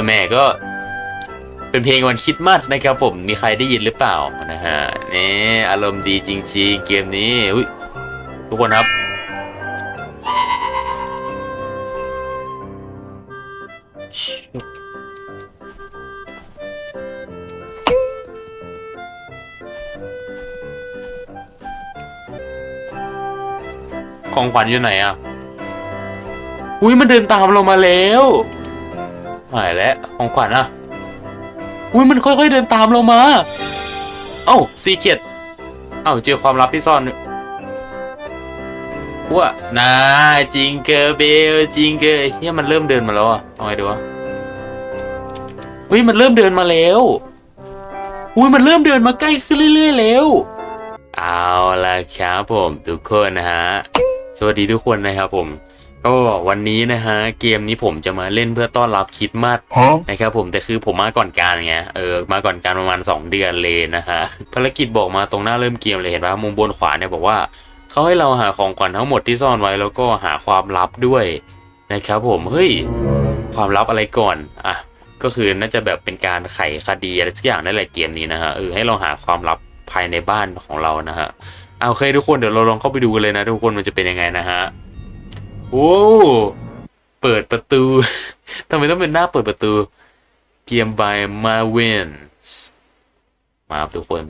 อแม่ก็ เป็นเพลงวันคิดมัดนะครับผมมีใครได้ยินหรือเปล่านะฮะนี่อารมณ์ดีจริงๆ เกมนี้อุ๊ยทุกคนครับ ของขวัญอยู่ไหนอะ อุ้ยมันเดินตามเรามาแล้ว หายแล้วของขวัญอะอุ้ยมันค่อยๆเดินตามเรามา เอ้าซีเคียดเอ้าเจอความลับที่ซ่อนว่านาจิงเกอร์เบลจิงเกอร์เฮียมันเริ่มเดินมาแล้วอะเอาไงดีวะเฮ้ยมันเริ่มเดินมาแล้วอุ้ยมันเริ่มเดินมาใกล้ขึ้นเรื่อยๆแล้วเอาละครับผมทุกคนนะฮะ สวัสดีทุกคนนะครับผม ก็วันนี้นะฮะเกมนี้ผมจะมาเล่นเพื่อต้อนรับคริดมาส Huh? นะครับผมแต่คือผมมาก่อนการไงเออมาก่อนการประมาณ 2 เดือนเลยนะฮะภารกิจบอกมาตรงหน้าเริ่มเกมเลยเห็นปะมุมบนขวาเนี่ยบอกว่าเขาให้เราหาของขวัญทั้งหมดที่ซ่อนไว้แล้วก็หาความลับด้วยนะครับผมเฮ้ยความลับอะไรก่อนอะก็คือน่าจะแบบเป็นการไขคดีอะไรสักอย่างนั่นแหละเกมนี้นะฮะเออให้เราหาความลับภายในบ้านของเรานะฮะเอาโอเคทุกคนเดี๋ยวเราลองเข้าไปดูกันเลยนะ ทุกคนมันจะเป็นยังไงนะฮะ โอ้เปิดประตู ทำไมต้องเป็นหน้าเปิดประตู เกม by Marvin มาครับทุกคน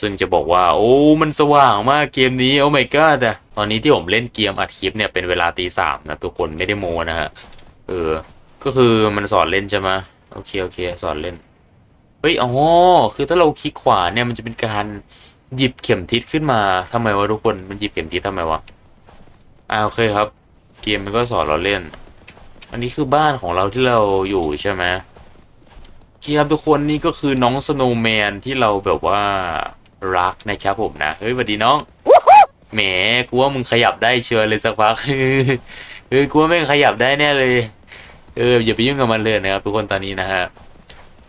ซึ่งจะบอกว่า โอ้ มันสว่างมากเกมนี้ โอ้ my god อะตอนนี้ที่ผมเล่นเกมอัดคลิปเนี่ยเป็นเวลาตีสามนะทุกคนไม่ได้โมนะฮะ เออ ก็คือมันสอนเล่นใช่ไหมโอเค โอเค สอนเล่น เฮ้ย อ๋อ คือถ้าเราคลิกขวาเนี่ยมันจะเป็นการหยิบเข็มทิศขึ้นมาทำไมวะทุกคน มันหยิบเข็มทิศทำไมวะ อ่าโอเคครับ มมันก็สอนเราเล่น อันนี้คือบ้านของเราที่เราอยู่ใช่ไหมคครับทุกคนนี่ก็คือน้องสโนว์แมนที่เราแบบว่ารักนะครับผมนะ เฮ้ยสวัสดีน้อง แหมกูว่ามึงขยับได้เชียวเลยสักพักเออกูว่าแม่งขยับได้แน่เลย เอออย่าไปยุ่งกับมันเลยนะครับทุกคนตอนนี้นะฮะ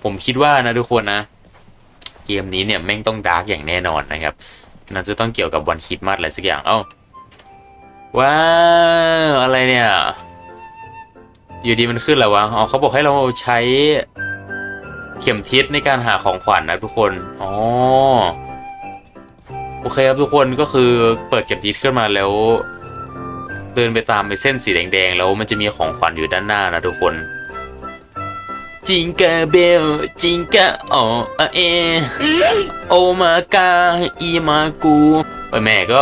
ผมคิดว่านะทุกคนนะ เกมนี้เนี่ยแม่งต้องดาร์กอย่างแน่นอนนะครับน่าจะต้องเกี่ยวกับวันคิดมาสอะไรสักอย่าง เอ้า ว้าวอะไรเนี่ย อยู่ดีมันขึ้นแล้ววะอ๋อเขาบอกให้เราใช้เข็มทิศในการหาของขวัญนะทุกคน อ๋อ โอเคครับทุกคนก็คือเปิดเข็มทิศขึ้นมาแล้ว เดินไปตามไปเส้นสีแดงๆ แล้วมันจะมีของขวัญอยู่ด้านหน้านะทุกคน จิงกะเบล จิงกะอ๋ออเอ โอมากาอีมากูเออแม่ก็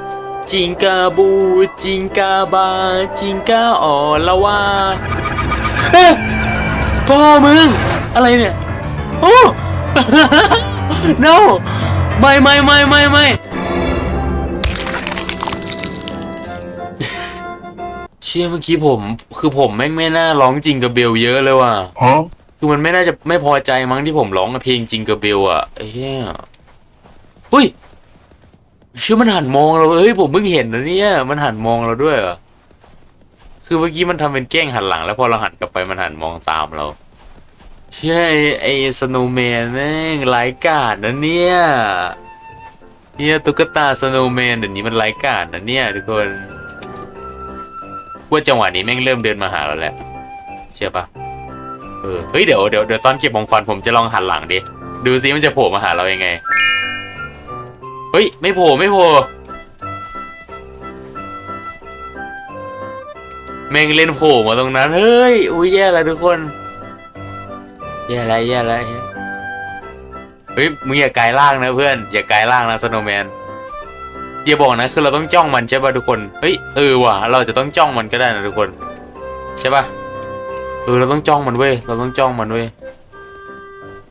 จิงกาบู จิงกาบา จิงกาออละวาเอ๊ะพ่อมึง อะไรเนี่ย โอ้ no ไม่ไม่ไม่ไม่ไม่เชื่อเมื่อกี้ผม คือผมแม่งไม่น่าร้องจริงกับเบลเยอะเลยว่ะ Huh? คือมันไม่น่าจะไม่พอใจมั้งที่ผมร้องเพลงจริงกับเบลอะไอ้เหี้ยเฮ้ย เชื่อมันหันมองเราเฮ้ยผมเพิ่งเห็นนะเนี่ยมันหันมองเราด้วยเหรอคือเมื่อกี้มันทำเป็นแกล้งหันหลัง แล้วพอเราหันกลับไปมันหันมองตามเราเชื่อไอ้ไอ้สโนว์แมนแม่งไร้กาดนะเนี่ยเนี่ยตุ๊กตาสโนว์แมนเดี๋ยวนี้มันไร้กาดนะเนี่ยทุกคนว่าจังหวะนี้แม่งเริ่มเดินมาหาเราแล้วเชื่อปะเออเฮ้ยเดี๋ยวเดี๋ยวเดี๋ยวตอนเก็บของขวัญผมจะลองหันหลังดิดูซิมันจะโผล่มาหาเรายังไง เฮ้ย ไม่โผล่ไม่โผล่แม่งเล่นโผล่มาตรงนั้น เฮ้ย อุ้ยแย่แล้วทุกคน แย่แล้วแย่แล้วเฮ้ย มึงอย่ากลายร่างนะเพื่อน อย่ากลายร่างนะสโนแมนอย่าบอกนะคือเราต้องจ้องมันใช่ป่ะทุกคน เฮ้ยเออว่ะ เราจะต้องจ้องมันก็ได้นะทุกคน ใช่ป่ะ เออเราต้องจ้องมันเว้ย เราต้องจ้องมันเว้ย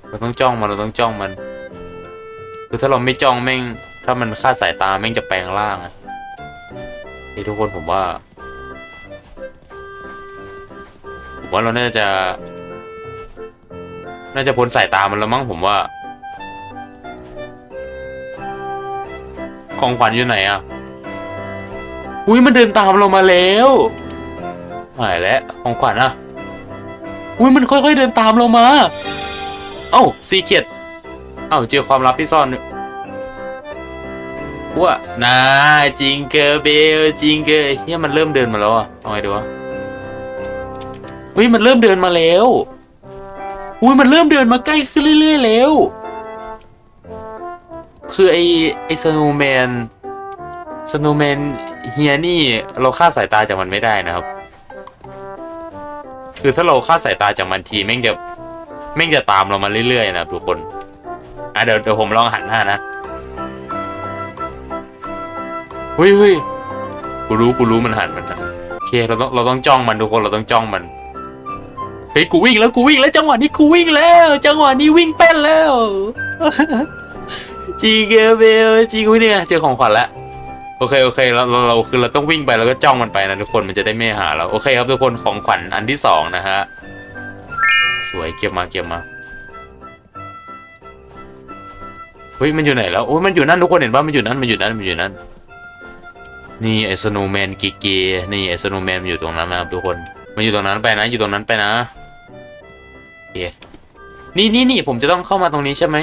เราต้องจ้องมัน เราต้องจ้องมัน คือถ้าเราไม่จ้องแม่ง ถ้ามันฆ่าสายตาแม่งจะแปลงร่างนี่ทุกคนผมว่า ผมว่าเราน่าจะ น่าจะพ้นสายตามันแล้วมั้งผมว่า ของขวัญอยู่ไหนอะ อุ้ยมันเดินตามเรามาแล้วหายแล้วของขวัญอะ อุ้ยมันค่อยๆเดินตามเรามา เอ้าซีเคียดเอ้าเจอความลับที่ซ่อน ว่านาจิงเกอร์เบลจิงเกอร์เฮียมันเริ่มเดินมาแล้วอะเอาไงดีวะเฮ้ยมันเริ่มเดินมาแล้วอุ้ยมันเริ่มเดินมาใกล้ขึ้นเรื่อย ๆ แล้ว คือไอไอสโนว์แมนสโนว์แมนเฮียนี่เราคาดสายตาจากมันไม่ได้นะครับ คือถ้าเราคาดสายตาจากมันทีแม่งจะแม่งจะตามเรามาเรื่อยๆนะครับทุกคน อะเดี๋ยวเดี๋ยวผมลองหันหน้านะ ฮ้ยเฮ้ยกูรู้กูรู้มันหันมันหันโอเคเราต้องเราต้องจ้องมันทุกคนเราต้องจ้องมันเฮ้ยกูวิ่งแล้วกูวิ่งแล้วจังหวะนี้กูวิ่งแล้ว จังหวะนี้วิ่งเป็นแล้วจีเกเบลจีกูเนี่ยเจอของขวัญแล้วโอเคโอเคเราเราเราคือเราต้องวิ่งไปแล้วก็จ้องมันไปนะทุกคนมันจะได้ไม่หาเราโอเคครับทุกคนของขวัญอันที่สองนะฮะสวยเก็บมาเก็บมาเฮ้ยมันอยู่ไหนแล้วโอ้ยมันอยู่นั่นทุกคนเห็นป่ะมันอยู่นั่นมันอยู่นั่นมันอยู่นั่น นี่ไอ้สโนแมนกีเกนี่ไอ้สโนแมนมันอยู่ตรงนั้นนะครับทุกคน มันอยู่ตรงนั้นไปนะ อยู่ตรงนั้นไปนะโอเคนี่นี่นี่ผมจะต้องเข้ามาตรงนี้ใช่ไหม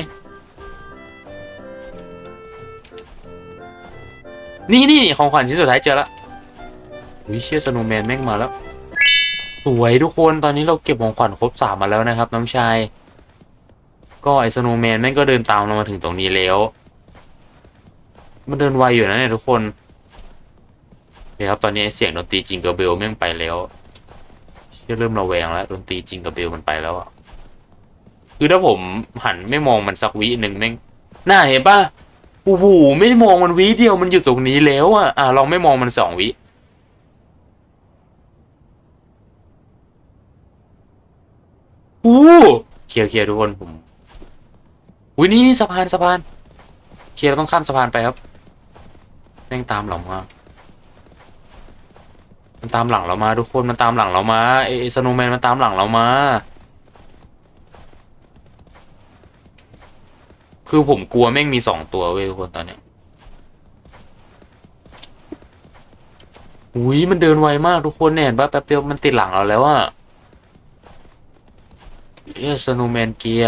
นี่นี่นี่ของขวัญชิ้นสุดท้ายเจอละวิเชียสโนแมนแม่งมาแล้ว สวยทุกคน ตอนนี้เราเก็บของขวัญครบสามมาแล้วนะครับ น้องชาย ก็ไอสโนแมนแม่งก็เดินตามเรามาถึงตรงนี้แล้ว มันเดินไวอยู่นะเนี่ยทุกคน เดี๋ยครับ ตอนนี้เสียงดนตรีจิงเกอร์เบลแม่งไปแล้วเชื่อเริ่มระแวงแล้วดนตรีจิงเกอร์เบลมันไปแล้วอะคือถ้าผมหันไม่มองมันสักวิหนึ่งแม่งน่าเห็นปะโอ้โหไม่มองมันวิเดียวมันอยู่ตรงนี้แล้วอะอะลองไม่มองมันสองวิอู้เคลียร์เคลียร์ทุกคนผมอุ้ยนี่สะพานสะพาน เคลียร์ต้องข้ามสะพานไปครับแม่งตามเรามา มันตามหลังเรามาทุกคนมันตามหลังเรามาไอ้สโนว์แมนมันตามหลังเรามา คือผมกลัวแม่งมีสองตัวเว้ยทุกคนตอนเนี้ยอุ้ยมันเดินไวมากทุกคนเนี่ยเห็นปะแป๊บเดียวมันติดหลังเราแล้วอะเอสโนแมนเกีย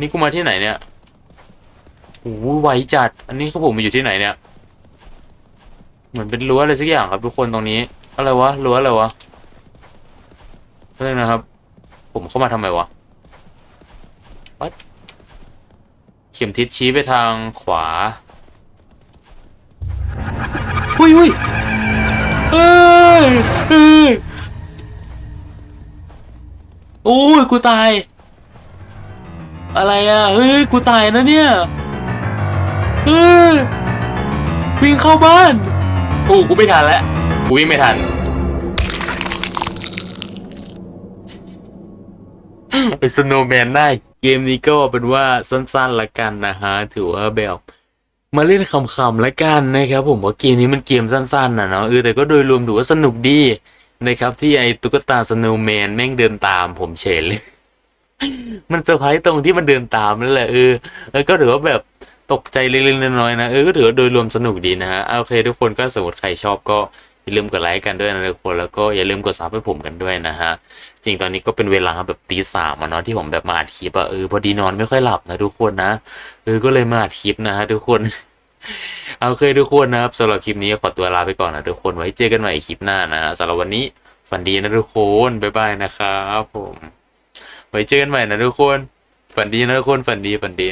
นี่กูมาที่ไหนเนี่ย โอ้ยไวจัด อันนี้คือผมมาอยู่ที่ไหนเนี่ย เหมือนเป็นรั้วอะไรสักอย่างครับทุกคนตรงนี้ อะไรวะรั้วอะไรวะเรื่องนะครับ ผมเข้ามาทำไมวะ What? เข็มทิศชี้ไปทางขวาหุยหุยเอ้ยเอ้ยโอ้ยกูตาย อะไรอะเฮ้ยกูตายนะเนี่ย เฮ้ยวิ่งเข้าบ้านโอ้กูไม่ทันแล้วกูวิ่งไม่ทัน ไอสโนว์แมนได้ เกมนี้ก็เป็นว่าสั้นๆละกันนะฮะ ถือว่าแบบมาเล่นคำๆละกันนะครับ ผมว่าเกมนี้มันเกมสั้นๆนะเนาะเออแต่ก็โดยรวมถือว่าสนุกดีนะครับ ที่ไอตุ๊กตาสโนว์แมนแม่งเดินตามผมเฉยเลย มันเซอร์ไพรส์ตรงที่มันเดินตามนั่นแหละเออแล้วก็ถือว่าแบบ ตกใจเล็กๆน้อยๆนะเออก็ถือว่าโดยรวมสนุกดีนะฮะโอเค ทุกคนก็สมมติใครชอบก็อย่าลืมกดไลค์กันด้วยนะทุกคนแล้วก็อย่าลืมกดซับให้ผมกันด้วยนะฮะจริงตอนนี้ก็เป็นเวลาแบบตีสามอะเนาะที่ผมแบบมาอัดคลิปอะเออพอดีนอนไม่ค่อยหลับนะทุกคนนะเออก็เลยมาอัดคลิปนะฮะทุกคนเอาเคยทุกคนนะครับสำหรับคลิปนี้ขอตัวลาไปก่อนนะทุกคนไว้เจอกันใหม่คลิปหน้านะสำหรับวันนี้ฝันดีนะทุกคนบ๊ายบายนะครับผมไว้เจอกันใหม่นะทุกคนฝันดีนะทุกคนฝันดีฝันดี